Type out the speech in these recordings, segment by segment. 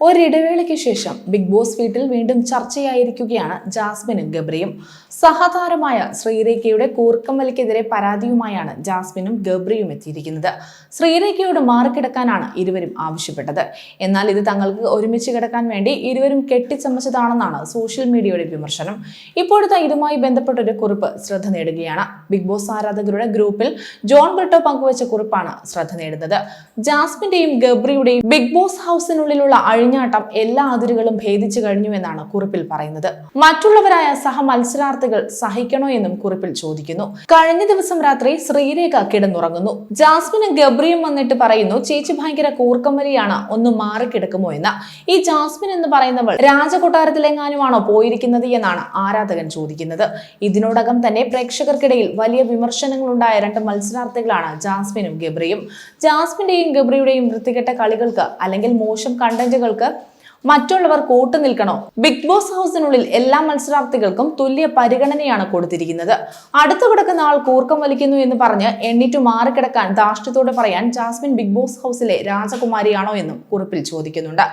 ഒരിടവേളയ്ക്ക് ശേഷം big boss വീട്ടിൽ വീണ്ടും ചർച്ചയായിരിക്കുകയാണ് ജാസ്മിനും ഗബ്രിയും. സഹതാരമായ ശ്രീരേഖയുടെ കൂർക്കമ്മലിക്കെതിരെ പരാതിയുമായാണ് ജാസ്മിനും ഗബ്രിയും എത്തിയിരിക്കുന്നത്. ശ്രീരേഖയോട് മാറിക്കിടക്കാനാണ് ഇരുവരും ആവശ്യപ്പെട്ടത്. എന്നാൽ ഇത് തങ്ങൾക്ക് ഒരുമിച്ച് കിടക്കാൻ വേണ്ടി ഇരുവരും കെട്ടിച്ചമച്ചതാണെന്നാണ് സോഷ്യൽ മീഡിയയുടെ വിമർശനം. ഇപ്പോഴത്തെ ഇതുമായി ബന്ധപ്പെട്ട ഒരു കുറിപ്പ് ശ്രദ്ധ നേടുകയാണ്. ബിഗ് ബോസ് ആരാധകരുടെ ഗ്രൂപ്പിൽ ജോൺ ബ്രിട്ടോ പങ്കുവച്ച കുറിപ്പാണ് ശ്രദ്ധ നേടുന്നത്. ജാസ്മിന്റെയും ഗബ്രിയുടെയും ബിഗ് ബോസ് ഹൗസിനുള്ളിലുള്ള അഴിഞ്ഞാട്ടം എല്ലാ അതിരുകളും ഭേദിച്ചു കഴിഞ്ഞുവെന്നാണ് കുറിപ്പിൽ പറയുന്നത്. മറ്റുള്ളവരായ സഹ മത്സരാർത്ഥികൾ സഹിക്കണോ എന്നും കുറിപ്പിൽ ചോദിക്കുന്നു. കഴിഞ്ഞ ദിവസം രാത്രി ശ്രീരേഖ കിടന്നുറങ്ങുന്നു. ജാസ്മിനും ഗബ്രിയും വന്നിട്ട് പറയുന്നു ചേച്ചി ഭയങ്കര കൂർക്കമ്മലിയാണ് ഒന്ന് മാറിക്കിടക്കുമോ എന്ന്. ഈ ജാസ്മിൻ എന്ന് പറയുന്നവൾ രാജകൊട്ടാരത്തിലെങ്ങാനുമാണോ പോയിരിക്കുന്നത് എന്നാണ് ആരാധകൻ ചോദിക്കുന്നത്. ഇതിനോടകം തന്നെ പ്രേക്ഷകർക്കിടയിൽ വലിയ വിമർശനങ്ങൾ ഉണ്ടായ രണ്ട് മത്സരാർത്ഥികളാണ് ജാസ്മിനും ഗബ്രിയും. ജാസ്മിന്റെയും ഗബ്രിയുടെയും വൃത്തികെട്ട കളികൾക്ക് അല്ലെങ്കിൽ മോശം കണ്ടന്റുകൾക്ക് മറ്റുള്ളവർ കൂട്ടു നിൽക്കണോ? ബിഗ് ബോസ് ഹൗസിനുള്ളിൽ എല്ലാ മത്സരാർത്ഥികൾക്കും തുല്യ പരിഗണനയാണ് കൊടുത്തിരിക്കുന്നത്. അടുത്തു കിടക്കുന്ന ആൾ കൂർക്കം വലിക്കുന്നു എന്ന് പറഞ്ഞ് എണ്ണിറ്റു മാറിക്കിടക്കാൻ ധാർഷ്ട്യത്തോടെ പറയാൻ ജാസ്മിൻ ബിഗ് ബോസ് ഹൗസിലെ രാജകുമാരിയാണോ എന്നും കുറിപ്പിൽ ചോദിക്കുന്നുണ്ട്.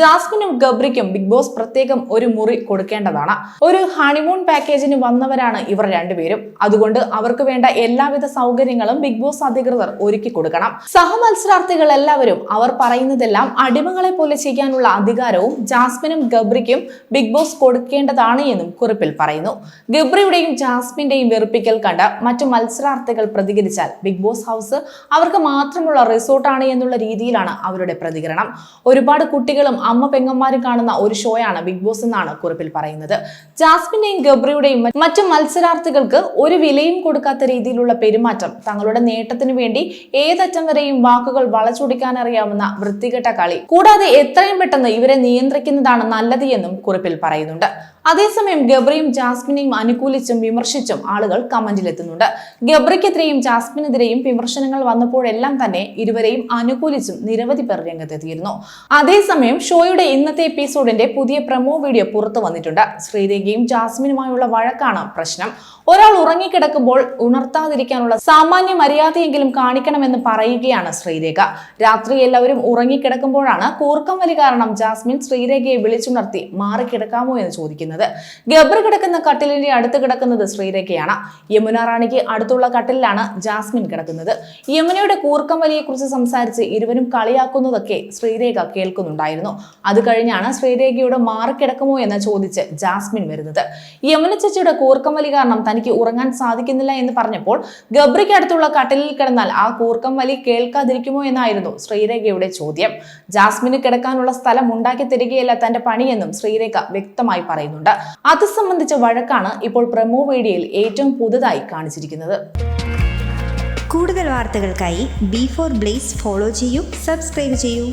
ജാസ്മിനും ഗബ്രിക്കും ബിഗ് ബോസ് പ്രത്യേകം ഒരു മുറി കൊടുക്കേണ്ടതാണ്. ഒരു ഹണിമൂൺ പാക്കേജിന് വന്നവരാണ് ഇവർ രണ്ടുപേരും. അതുകൊണ്ട് അവർക്ക് വേണ്ട എല്ലാവിധ സൗകര്യങ്ങളും ബിഗ് ബോസ് അധികൃതർ ഒരുക്കി കൊടുക്കണം. സഹമത്സരാർത്ഥികൾ എല്ലാവരും അവർ പറയുന്നതെല്ലാം അടിമകളെ പോലെ ചെയ്യാനുള്ള അധികാരവും ജാസ്മിനും ഗബ്രിക്കും ബിഗ് ബോസ് കൊടുക്കേണ്ടതാണ് എന്നും കുറിപ്പിൽ പറയുന്നു. ഗബ്രിയുടെയും ജാസ്മിന്റെയും വെറുപ്പിക്കൽ കണ്ട മറ്റു മത്സരാർത്ഥികൾ പ്രതികരിച്ചാൽ ബിഗ് ബോസ് ഹൗസ് അവർക്ക് മാത്രമുള്ള റിസോർട്ടാണ് എന്നുള്ള രീതിയിലാണ് അവരുടെ പ്രതികരണം. ഒരുപാട് കുട്ടികളും അമ്മ പെങ്ങന്മാരും കാണുന്ന ഒരു ഷോയാണ് ബിഗ് ബോസ് എന്നാണ് കുറിപ്പിൽ പറയുന്നത്. ജാസ്മിന്റെയും ഗബ്രിയുടെയും മറ്റു മത്സരാർത്ഥികൾക്ക് ഒരു വിലയും കൊടുക്കാത്ത രീതിയിലുള്ള പെരുമാറ്റം തങ്ങളുടെ നേട്ടത്തിനു വേണ്ടി ഏതറ്റം വരെയും വാക്കുകൾ വളച്ചൊടിക്കാനറിയാവുന്ന വൃത്തികെട്ട കളി. കൂടാതെ എത്രയും പെട്ടെന്ന് ഇവരെ നിയന്ത്രിക്കുന്നതാണ് നല്ലത് എന്നും കുറിപ്പിൽ പറയുന്നുണ്ട്. അതേസമയം ഗബ്രിയും ജാസ്മിനെയും അനുകൂലിച്ചും വിമർശിച്ചും ആളുകൾ കമന്റിലെത്തുന്നുണ്ട്. ഗബ്രിക്കെതിരെയും ജാസ്മിനെതിരെയും വിമർശനങ്ങൾ വന്നപ്പോഴെല്ലാം തന്നെ ഇരുവരെയും അനുകൂലിച്ചും നിരവധി പേർ രംഗത്തെത്തിയിരുന്നു. അതേസമയം ഷോയുടെ ഇന്നത്തെ എപ്പിസോഡിന്റെ പുതിയ പ്രമോ വീഡിയോ പുറത്തു വന്നിട്ടുണ്ട്. ശ്രീരേഖയും ജാസ്മിനുമായുള്ള വഴക്കാണ് പ്രശ്നം. ഒരാൾ ഉറങ്ങിക്കിടക്കുമ്പോൾ ഉണർത്താതിരിക്കാനുള്ള സാമാന്യ മര്യാദയെങ്കിലും കാണിക്കണമെന്ന് പറയുകയാണ് ശ്രീരേഖ. രാത്രി എല്ലാവരും ഉറങ്ങിക്കിടക്കുമ്പോഴാണ് കൂർക്കം വലി കാരണം ജാസ്മിൻ ശ്രീരേഖയെ വിളിച്ചുണർത്തി മാറിക്കിടക്കാമോ എന്ന് ചോദിക്കുന്നത്. ഗബ്രി കിടക്കുന്ന കട്ടിലിന്റെ അടുത്ത് കിടക്കുന്നത് ശ്രീരേഖയാണ്. യമുന റാണിക്ക് അടുത്തുള്ള കട്ടിലാണ് ജാസ്മിൻ കിടക്കുന്നത്. യമുനയുടെ കൂർക്കം വലിയെ കുറിച്ച് സംസാരിച്ച് ഇരുവരും കളിയാക്കുന്നതൊക്കെ ശ്രീരേഖ കേൾക്കുന്നുണ്ടായിരുന്നു. അത് കഴിഞ്ഞാണ് ശ്രീരേഖയോട് മാറിക്കിടക്കുമോ എന്ന് ചോദിച്ച് ജാസ്മിൻ വരുന്നത്. യമുന ചേച്ചിയുടെ കൂർക്കം വലി കാരണം തനിക്ക് ഉറങ്ങാൻ സാധിക്കുന്നില്ല എന്ന് പറഞ്ഞപ്പോൾ ഗബ്രിക്ക് അടുത്തുള്ള കട്ടിലിൽ കിടന്നാൽ ആ കൂർക്കം വലി കേൾക്കാതിരിക്കുമോ എന്നായിരുന്നു ശ്രീരേഖയുടെ ചോദ്യം. ജാസ്മിന് കിടക്കാനുള്ള സ്ഥലം ഉണ്ടാക്കി തരികയല്ല തന്റെ പണിയെന്നും ശ്രീരേഖ വ്യക്തമായി പറയുന്നുണ്ട്. അത് സംബന്ധിച്ച വഴക്കാണ് ഇപ്പോൾ പ്രമോ വീഡിയോയിൽ ഏറ്റവും പുതുതായി കാണിച്ചിരിക്കുന്നത്. കൂടുതൽ വാർത്തകൾക്കായി ബി ഫോർ ബ്ലേസ് ഫോളോ ചെയ്യൂ സബ്സ്ക്രൈബ് ചെയ്യൂ.